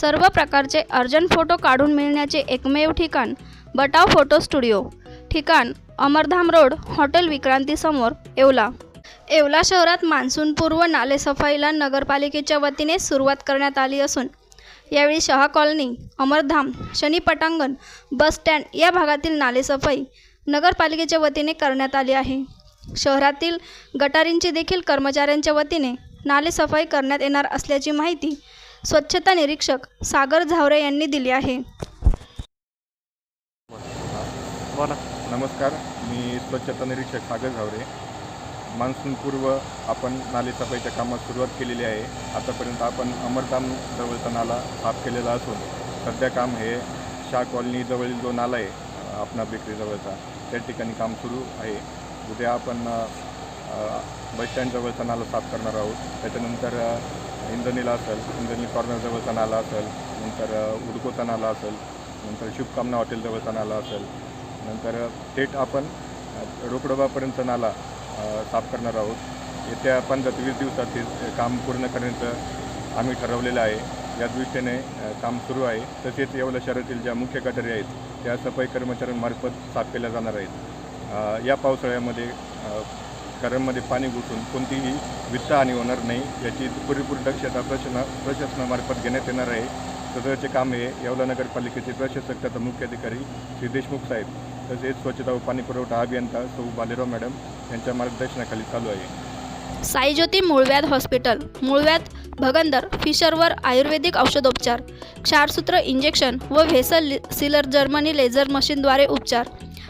सर्व प्रकारचे urgent photo काढून मिळण्याचे एकमेव ठिकाण बटाव फोटो स्टुडिओ. ठिकाण अमरधाम रोड हॉटेल विक्रांतीसमोर येवला. येवला शहरात मान्सूनपूर्व नालेसफाईला नगरपालिकेच्या वतीने सुरुवात करण्यात आली असून यावेळी शहा कॉलनी अमरधाम शनी पटांगण बस स्टँड या भागातील नालेसफाई नगरपालिकेच्या वतीने करण्यात आली आहे. शहरातील गटारींची देखील कर्मचाऱ्यांच्या वतीने नालेसफाई करण्यात येणार असल्याची माहिती स्वच्छता निरीक्षक सागर झावरे यांनी दिली आहे. बोला. नमस्कार मी स्वच्छता निरीक्षक सागर झावरे. मान्सूनपूर्व आपण नालेसफाईच्या कामात सुरुवात केलेली आहे. आतापर्यंत आपण अमरधाम जवळचा नाला साफ केलेला असून सध्या काम हे शाह कॉलनी जवळील जो नाला आहे आपणा बेकरी जवळचा त्या ठिकाणी काम सुरू आहे. उद्या आपण बस स्टँड जवळचा नाला साफ करणार आहोत. त्याच्यानंतर अ, इंद्रनीला असेल इंद्रनी कॉर्नर जवळचा नाला असेल नंतर अ, उडकोचा नाला असेल नंतर शुभकामना हॉटेलजवळ नाला असेल नंतर थेट आपण रोकडोबापर्यंत नाला साफ करणार आहोत. येत्या पंधरा ते वीस दिवसात हे काम पूर्ण करण्याचं आम्ही ठरवलेलं आहे. या दृष्टीने काम सुरू आहे. तसेच येवला शहरातील ज्या मुख्य गटारी आहेत त्या सफाई कर्मचाऱ्यांमार्फत साफ केल्या जाणार आहेत. या पावसाळ्यामध्ये घरांमध्ये पाणी घुसून कोणतीही वित्तहानी होणार नाही याची पुरेपूर दक्षता प्रशासना प्रशासनामार्फत घेण्यात येणार आहे. सदरचे काम हे येवला नगरपालिकेचे प्रशासक तथा मुख्याधिकारी श्री देशमुख साहेब तसेच स्वच्छता व पाणी पुरवठा अभियंता सौ बालेराव मॅडम यांच्या मार्गदर्शनाखाली चालू आहे. साईज्योती मूळव्याध हॉस्पिटल मूळव्याध भगंदर फिशरवर आयुर्वेदिक औषधोपचार क्षारसूत्र इंजेक्शन व व्हेसल सिलर जर्मनी लेझर मशीनद्वारे उपचार.